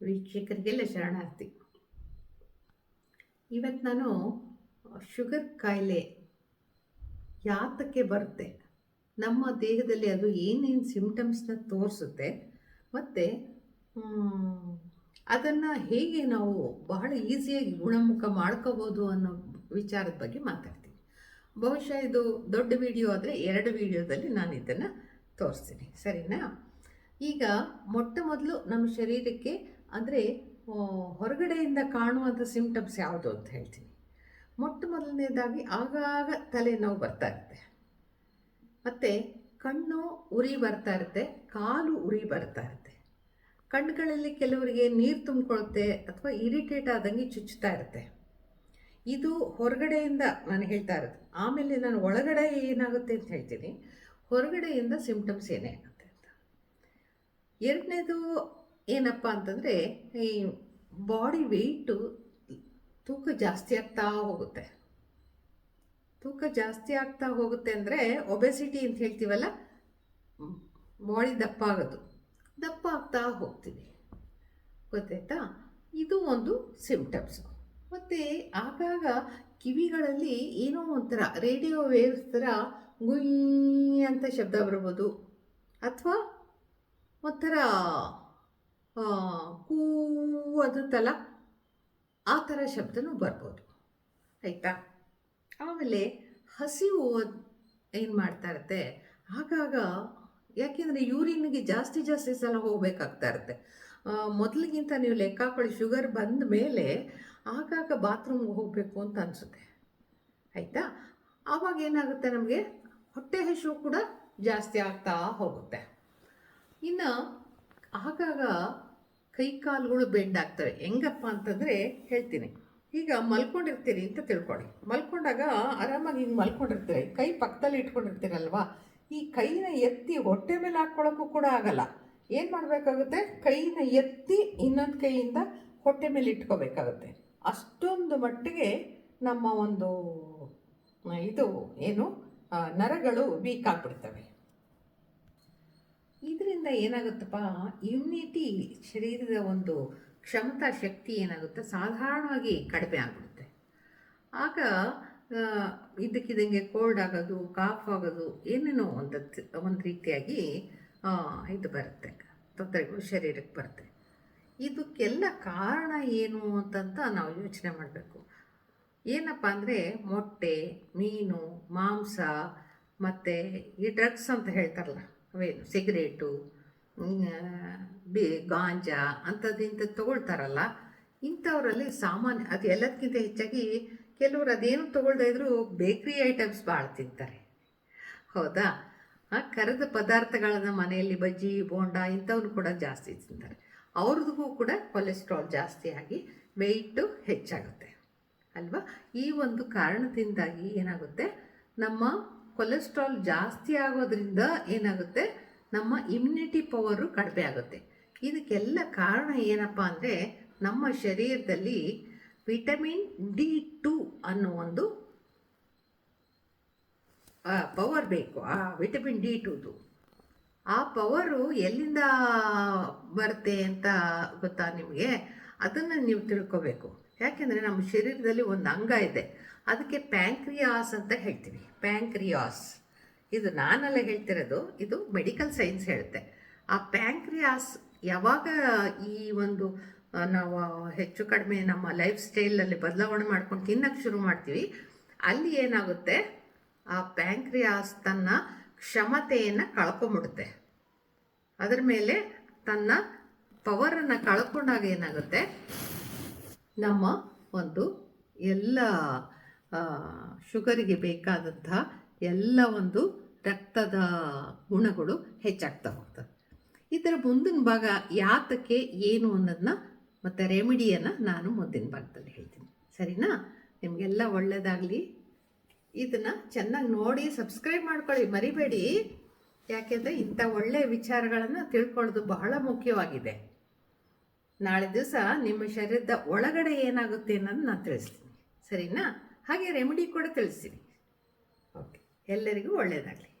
ವೀಕ್ಷಕರಿಗೆಲ್ಲ ಶರಣಾರ್ಥಿ ಇವತ್ತು ನಾನು ಶುಗರ್ ಕಾಯಿಲೆ ಯಾತಕ್ಕೆ ಬರುತ್ತೆ? ನಮ್ಮ ದೇಹದಲ್ಲಿ ಅದು ಏನೇನು ಸಿಮ್ಟಮ್ಸ್ನ ತೋರಿಸುತ್ತೆ? ಮತ್ತು ಅದನ್ನು ಹೇಗೆ ನಾವು ಬಹಳ ಈಸಿಯಾಗಿ ಗುಣಮುಖ ಮಾಡ್ಕೋಬೋದು ಅನ್ನೋ ವಿಚಾರದ ಬಗ್ಗೆ ಮಾತಾಡ್ತೀನಿ. ಬಹುಶಃ ಇದು ದೊಡ್ಡ ವಿಡಿಯೋ ಆದರೆ ಎರಡು ವಿಡಿಯೋದಲ್ಲಿ ನಾನು ಇದನ್ನು ತೋರಿಸ್ತೀನಿ. ಸರಿನಾ? ಈಗ ಮೊಟ್ಟ ಮೊದಲು ನಮ್ಮ ಶರೀರಕ್ಕೆ ಅಂದರೆ ಹೊರಗಡೆಯಿಂದ ಕಾಣುವಂಥ ಸಿಂಪ್ಟಮ್ಸ್ ಯಾವುದು ಅಂತ ಹೇಳ್ತೀನಿ. ಮೊಟ್ಟ ಮೊದಲನೇದಾಗಿ ಆಗಾಗ ತಲೆನೋವು ಬರ್ತಾ ಇರುತ್ತೆ. ಮತ್ತು ಕಣ್ಣು ಉರಿ ಬರ್ತಾ ಇರುತ್ತೆ, ಕಾಲು ಉರಿ ಬರ್ತಾ ಇರುತ್ತೆ. ಕಣ್ಣುಗಳಲ್ಲಿ ಕೆಲವರಿಗೆ ನೀರು ತುಂಬಿಕೊಳ್ಳುತ್ತೆ ಅಥವಾ ಇರಿಟೇಟ್ ಆದಂಗೆ ಚುಚ್ಚುತ್ತಾ ಇರುತ್ತೆ. ಇದು ಹೊರಗಡೆಯಿಂದ ನಾನು ಹೇಳ್ತಾ ಇರೋದು. ಆಮೇಲೆ ನಾನು ಒಳಗಡೆ ಏನಾಗುತ್ತೆ ಅಂತ ಹೇಳ್ತೀನಿ. ಹೊರಗಡೆಯಿಂದ ಸಿಂಪ್ಟಮ್ಸ್ ಏನೇ. ಎರಡನೇದು ಏನಪ್ಪ ಅಂತಂದರೆ, ಈ ಬಾಡಿ ವೆಯ್ಟು ತೂಕ ಜಾಸ್ತಿ ಆಗ್ತಾ ಹೋಗುತ್ತೆ. ತೂಕ ಜಾಸ್ತಿ ಆಗ್ತಾ ಹೋಗುತ್ತೆ ಅಂದರೆ ಒಬೆಸಿಟಿ ಅಂತ ಹೇಳ್ತೀವಲ್ಲ ಬಾಡಿ ದಪ್ಪ ಆಗೋದು. ದಪ್ಪ ಆಗ್ತಾ ಹೋಗ್ತೀವಿ ಗೊತ್ತಾಯ್ತಾ? ಇದು ಒಂದು ಸಿಮ್ಟಮ್ಸು ಮತ್ತು ಆಗಾಗ ಕಿವಿಗಳಲ್ಲಿ ಏನೋ ಒಂಥರ ರೇಡಿಯೋ ವೇವ್ಸ್ ಥರ ಗುಯ್ ಅಂತ ಶಬ್ದ ಬರ್ಬೋದು. ಅಥವಾ ಒಂಥರ ಕೂ ಅದುತ್ತಲ್ಲ ಆ ಥರ ಶಬ್ದನೂ ಬರ್ಬೋದು. ಆಯಿತಾ? ಆಮೇಲೆ ಹಸಿವು ಏನು ಮಾಡ್ತಾ ಇರುತ್ತೆ? ಆಗಾಗ ಯಾಕೆಂದರೆ ಯೂರಿನ್ಗೆ ಜಾಸ್ತಿ ಜಾಸ್ತಿ ಸಲ ಹೋಗಬೇಕಾಗ್ತಾ ಇರುತ್ತೆ. ಮೊದಲಿಗಿಂತ ನೀವು ಲೆಕ್ಕ ಹಾಕೊಳ್ಳಿ, ಶುಗರ್ ಬಂದ ಮೇಲೆ ಆಗಾಗ ಬಾತ್ರೂಮ್ಗೆ ಹೋಗಬೇಕು ಅಂತ ಅನಿಸುತ್ತೆ. ಆಯಿತಾ? ಆವಾಗ ಏನಾಗುತ್ತೆ ನಮಗೆ? ಹೊಟ್ಟೆ ಹಸಿವು ಕೂಡ ಜಾಸ್ತಿ ಆಗ್ತಾ ಹೋಗುತ್ತೆ. ಇನ್ನು ಆಗಾಗ ಕೈ ಕಾಲುಗಳು ಬೆಂಡ್ ಆಗ್ತವೆ. ಹೆಂಗಪ್ಪ ಅಂತಂದರೆ ಹೇಳ್ತೀನಿ. ಈಗ ಮಲ್ಕೊಂಡಿರ್ತೀರಿ ಅಂತ ತಿಳ್ಕೊಳ್ಳಿ. ಮಲ್ಕೊಂಡಾಗ ಆರಾಮಾಗಿ ಹಿಂಗೆ ಮಲ್ಕೊಂಡಿರ್ತೀರಿ. ಕೈ ಪಕ್ಕದಲ್ಲಿ ಇಟ್ಕೊಂಡಿರ್ತೀರಲ್ವಾ? ಈ ಕೈನ ಎತ್ತಿ ಹೊಟ್ಟೆ ಮೇಲೆ ಹಾಕ್ಕೊಳ್ಳೋಕ್ಕೂ ಕೂಡ ಆಗಲ್ಲ. ಏನು ಮಾಡಬೇಕಾಗುತ್ತೆ? ಕೈನ ಎತ್ತಿ ಇನ್ನೊಂದು ಕೈಯಿಂದ ಹೊಟ್ಟೆ ಮೇಲೆ ಇಟ್ಕೋಬೇಕಾಗುತ್ತೆ. ಅಷ್ಟೊಂದು ಮಟ್ಟಿಗೆ ನಮ್ಮ ಒಂದು, ಇದು, ಏನು ನರಗಳು ವೀಕ್ ಆಗಿಬಿಡ್ತವೆ. ಇದರಿಂದ ಏನಾಗುತ್ತಪ್ಪ? ಇಮ್ಯುನಿಟಿ ಶರೀರದ ಒಂದು ಕ್ಷಮತಾ ಶಕ್ತಿ ಏನಾಗುತ್ತೆ? ಸಾಧಾರಣವಾಗಿ ಕಡಿಮೆ ಆಗಿಬಿಡುತ್ತೆ. ಆಗ ಇದ್ದಕ್ಕಿದ್ದಂಗೆ ಕೋಲ್ಡ್ ಆಗೋದು ಕಾಫ್ ಆಗೋದು, ಏನೇನೋ ಒಂದು ಒಂದು ರೀತಿಯಾಗಿ ಇದು ಬರುತ್ತೆ. ತೊಂದರೆಗಳು ಶರೀರಕ್ಕೆ ಬರುತ್ತೆ. ಇದಕ್ಕೆಲ್ಲ ಕಾರಣ ಏನು ಅಂತಂತ ನಾವು ಯೋಚನೆ ಮಾಡಬೇಕು. ಏನಪ್ಪ ಅಂದರೆ, ಮೊಟ್ಟೆ, ಮೀನು, ಮಾಂಸ, ಮತ್ತು ಈ ಡ್ರಗ್ಸ್ ಅಂತ ಹೇಳ್ತಾರಲ್ಲ. ಸಿಗರೇಟು ಬಿ ಗಾಂಜಾ ಅಂಥದ್ದು ಇಂಥದ್ದು ತೊಗೊಳ್ತಾರಲ್ಲ, ಇಂಥವರಲ್ಲಿ ಸಾಮಾನ್ಯ ಅದು ಎಲ್ಲದಕ್ಕಿಂತ ಹೆಚ್ಚಾಗಿ ಕೆಲವರು ಅದೇನು ತೊಗೊಳ್ದೇ ಇದ್ದರೂ ಬೇಕ್ರಿ ಐಟಮ್ಸ್ ಭಾಳ ತಿಂತಾರೆ. ಹೌದಾ? ಆ ಕರೆದ ಪದಾರ್ಥಗಳನ್ನು ಮನೆಯಲ್ಲಿ ಬಜ್ಜಿ, ಬೋಂಡ ಇಂಥವ್ರು ಕೂಡ ಜಾಸ್ತಿ ತಿಂತಾರೆ. ಅವ್ರದ್ದು ಕೂಡ ಕೊಲೆಸ್ಟ್ರಾಲ್ ಜಾಸ್ತಿ ಆಗಿ ವೆಯ್ಟು ಹೆಚ್ಚಾಗುತ್ತೆ. ಅಲ್ವಾ? ಈ ಒಂದು ಕಾರಣದಿಂದಾಗಿ ಏನಾಗುತ್ತೆ? ನಮ್ಮ ಕೊಲೆಸ್ಟ್ರಾಲ್ ಜಾಸ್ತಿ ಆಗೋದ್ರಿಂದ ಏನಾಗುತ್ತೆ? ನಮ್ಮ ಇಮ್ಯುನಿಟಿ ಪವರು ಕಡಿಮೆ ಆಗುತ್ತೆ. ಇದಕ್ಕೆಲ್ಲ ಕಾರಣ ಏನಪ್ಪ ಅಂದರೆ ನಮ್ಮ ಶರೀರದಲ್ಲಿ ವಿಟಮಿನ್ ಡಿ ಟು ಅನ್ನೋ ಒಂದು ಪವರ್ ಬೇಕು, ಆ ವಿಟಮಿನ್ ಡಿ ಟೂದು ಆ ಪವರು ಎಲ್ಲಿಂದ ಬರುತ್ತೆ ಅಂತ ಗೊತ್ತಾ ನಿಮಗೆ? ಅದನ್ನು ನೀವು ತಿಳ್ಕೋಬೇಕು. ಯಾಕೆಂದರೆ ನಮ್ಮ ಶರೀರದಲ್ಲಿ ಒಂದು ಅಂಗ ಇದೆ. ಅದಕ್ಕೆ ಪ್ಯಾಂಕ್ರಿಯಾಸ್ ಅಂತ ಹೇಳ್ತೀವಿ. ಪ್ಯಾಂಕ್ರಿಯಾಸ್. ಇದು ನಾನಲ್ಲ ಹೇಳ್ತಿರೋದು. ಇದು ಮೆಡಿಕಲ್ ಸೈನ್ಸ್ ಹೇಳುತ್ತೆ. ಆ ಪ್ಯಾಂಕ್ರಿಯಾಸ್ ಯಾವಾಗ ಈ ಒಂದು ನಾವು ಹೆಚ್ಚು ಕಡಿಮೆ ನಮ್ಮ ಲೈಫ್ ಸ್ಟೈಲಲ್ಲಿ ಬದಲಾವಣೆ ಮಾಡ್ಕೊಂಡು ತಿನ್ನಕ್ಕೆ ಶುರು ಮಾಡ್ತೀವಿ, ಅಲ್ಲಿ ಏನಾಗುತ್ತೆ? ಆ ಪ್ಯಾಂಕ್ರಿಯಾಸ್ ತನ್ನ ಕ್ಷಮತೆಯನ್ನು ಕಳ್ಕೊಂಬಿಡುತ್ತೆ. ಅದರ ಮೇಲೆ ತನ್ನ ಪವರನ್ನು ಕಳ್ಕೊಂಡಾಗ ಏನಾಗುತ್ತೆ? ನಮ್ಮ ಒಂದು ಎಲ್ಲ ಶುಗರಿಗೆ ಬೇಕಾದಂತಹ ಎಲ್ಲ ಒಂದು ರಕ್ತದ ಗುಣಗಳು ಹೆಚ್ಚಾಗ್ತಾ ಹೋಗ್ತದೆ ಇದರ ಮುಂದಿನ ಭಾಗ ಯಾತಕ್ಕೆ, ಏನು ಅನ್ನೋದನ್ನ ಮತ್ತು ರೆಮಿಡಿಯನ್ನು ನಾನು ಮುಂದಿನ ಭಾಗದಲ್ಲಿ ಹೇಳ್ತೀನಿ. ಸರಿನಾ? ನಿಮಗೆಲ್ಲ ಒಳ್ಳೆಯದಾಗಲಿ ಇದನ್ನು ಚೆನ್ನಾಗಿ ನೋಡಿ ಸಬ್ಸ್ಕ್ರೈಬ್ ಮಾಡ್ಕೊಳ್ಳಿ. ಮರಿಬೇಡಿ. ಯಾಕೆಂದರೆ ಇಂಥ ಒಳ್ಳೆಯ ವಿಚಾರಗಳನ್ನು ತಿಳ್ಕೊಳ್ಳೋದು ಬಹಳ ಮುಖ್ಯವಾಗಿದೆ. ನಾಳೆ ದಿವಸ ನಿಮ್ಮ ಶರೀರದ ಒಳಗಡೆ ಏನಾಗುತ್ತೆ ಅನ್ನೋದು ನಾನು ತಿಳಿಸ್ತೀನಿ. ಸರಿನಾ? ಹಾಗೆ ರೆಮಿಡಿ ಕೂಡ ತಿಳಿಸ್ತೀನಿ. ಓಕೆ ಎಲ್ಲರಿಗೂ ಒಳ್ಳೆಯದಾಗಲಿ